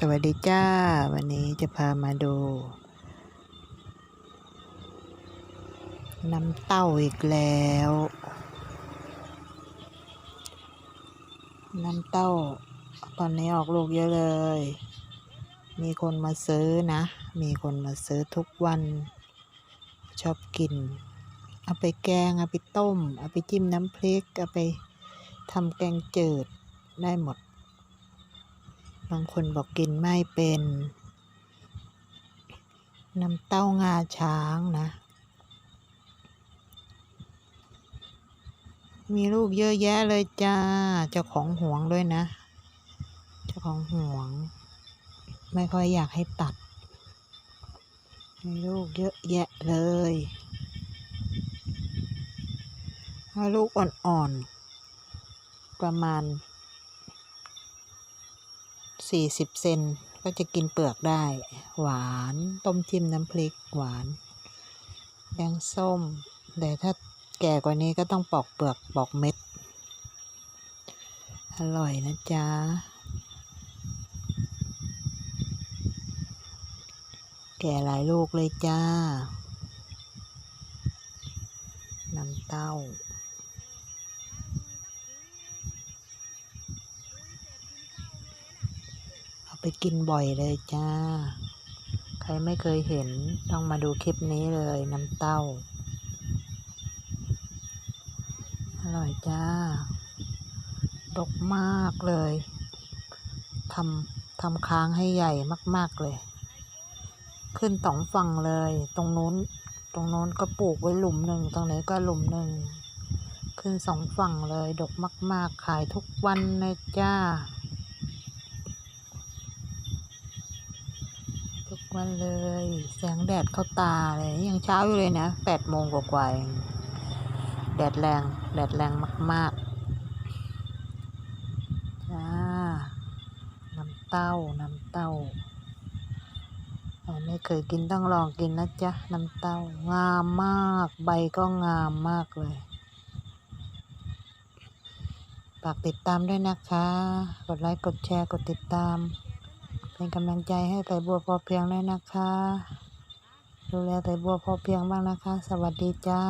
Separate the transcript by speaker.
Speaker 1: สวัสดีจ้า วันนี้จะพามาดู น้ำเต้าอีกแล้ว น้ำเต้า ตอนนี้ออกลูกเยอะเลย มีคนมาซื้อนะ มีคนมาซื้อทุกวัน ชอบกิน เอาไปแกง เอาไปต้ม เอาไปจิ้มน้ำพริก เอาไปทำแกงจืดได้หมด บางคนบอกกินไม่เป็น น้ำเต้างาช้างนะ มีลูกเยอะแยะเลยจ้า เจ้าของห่วงด้วยนะ เจ้าของห่วง ไม่ค่อยอยากให้ตัด มีลูกเยอะแยะเลยถ้ลูกอ่อนๆ ประมาณ สี่สิบเซนก็จะกินเปลือกได้ หวานต้มจิ้มน้ำพริกหวานแดงส้ม แต่ถ้าแก่กว่านี้ก็ต้องปอกเปลือกปอกเม็ด อร่อยนะจ๊ะ แก่หลายลูกเลยจ้า น้ำเต้า เอาไป กินบ่อยเลยจ้า ใครไม่เคยเห็นต้องมาดูคลิปนี้เลยน้ำเต้า อร่อยจ้าดกมากเลยทำทำค้างให้ใหญ่มากๆเลย ขึ้นสองฝั่งเลย ตรงนู้น ตรงนู้นก็ปลูกไว้หลุมหนึ่ง ตรงไหนก็หลุมหนึ่ง ขึ้นสองฝั่งเลย ดกมาก ๆ ขายทุกวันเลยจ้า ทุกวันเลย แสงแดดเข้าตาเลยยังเช้าอยู่เลยนะแปดโมงกว่าๆแดดแรง แดดแรงมากๆจ้าน้ำเต้าน้ำเต้าใครไม่เคยกินต้องลองกินนะจ๊ะน้ำเต้างามมาก ใบก็งามมากเลยฝากติดตามด้วยนะคะ กดไลค์ กดแชร์ กดติดตาม เป็นกำลังใจให้ไต่บัวพอเพียงด้วยนะคะ ดูแลไต่บัวพอเพียงบ้างนะคะ สวัสดีจ้า